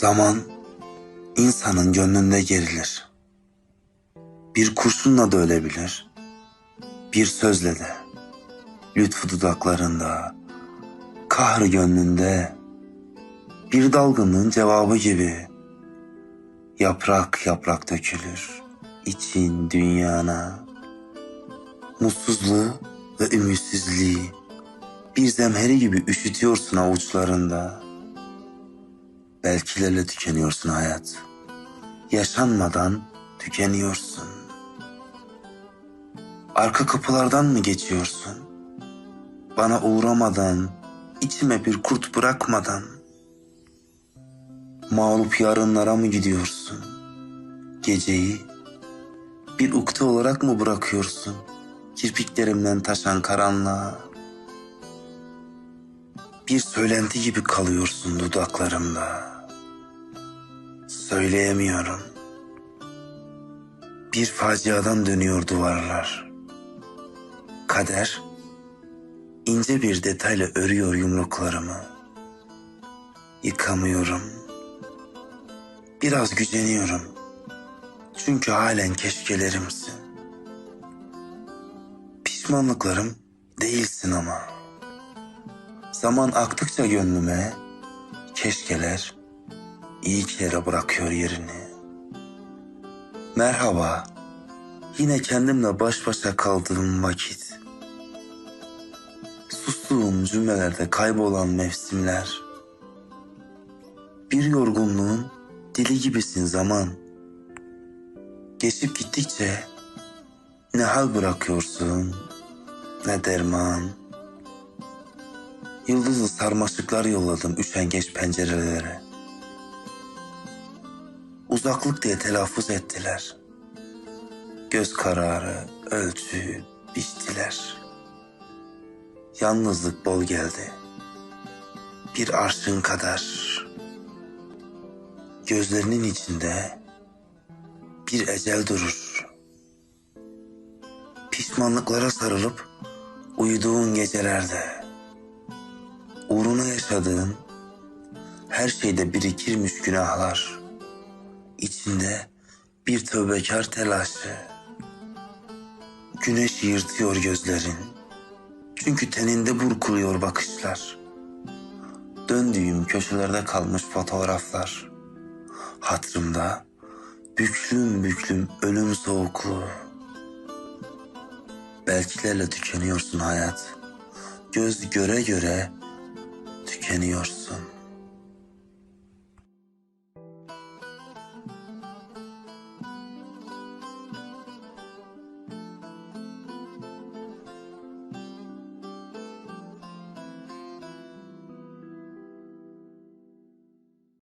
Zaman insanın gönlünde gerilir. Bir kurşunla da ölebilir. Bir sözle de. Lütfu dudaklarında, kahrı gönlünde. Bir dalgınlığın cevabı gibi. Yaprak yaprak dökülür için dünyana. Mutsuzluğu ve ümitsizliği bir zemheri gibi üşütüyorsun avuçlarında. Belkilerle tükeniyorsun hayat. Yaşanmadan tükeniyorsun. Arka kapılardan mı geçiyorsun? Bana uğramadan, içime bir kurt bırakmadan. Mağlup yarınlara mı gidiyorsun? Geceyi bir ukde olarak mı bırakıyorsun? Kirpiklerimden taşan karanlığa. Bir söylenti gibi kalıyorsun dudaklarımda. Söyleyemiyorum. Bir faciadan dönüyor duvarlar. Kader ince bir detayla örüyor yumruklarımı. Yıkamıyorum. Biraz güceniyorum. Çünkü halen keşkelerimsin. Pişmanlıklarım değilsin ama. Zaman aktıkça gönlüme keşkeler iyi kere bırakıyor yerini. Merhaba, yine kendimle baş başa kaldığım vakit. Sustuğum cümlelerde kaybolan mevsimler. Bir yorgunluğun dili gibisin zaman. Geçip gittikçe ne hal bırakıyorsun ne derman. Yıldızlı sarmaşıklar yolladım üşengeç pencerelere. Uzaklık diye telaffuz ettiler. Göz kararı, ölçü, biçtiler. Yalnızlık bol geldi. Bir arşın kadar. Gözlerinin içinde bir ecel durur. Pişmanlıklara sarılıp uyuduğun gecelerde uğruna yaşadığın her şeyde birikirmiş günahlar. İçinde bir tövbekar telaşı. Güneş yırtıyor gözlerin. Çünkü teninde burkuluyor bakışlar. Döndüğüm köşelerde kalmış fotoğraflar. Hatırımda büklüm büklüm ölüm soğukluğu. Belkilerle tükeniyorsun hayat. Göz göre göre tükeniyorsun.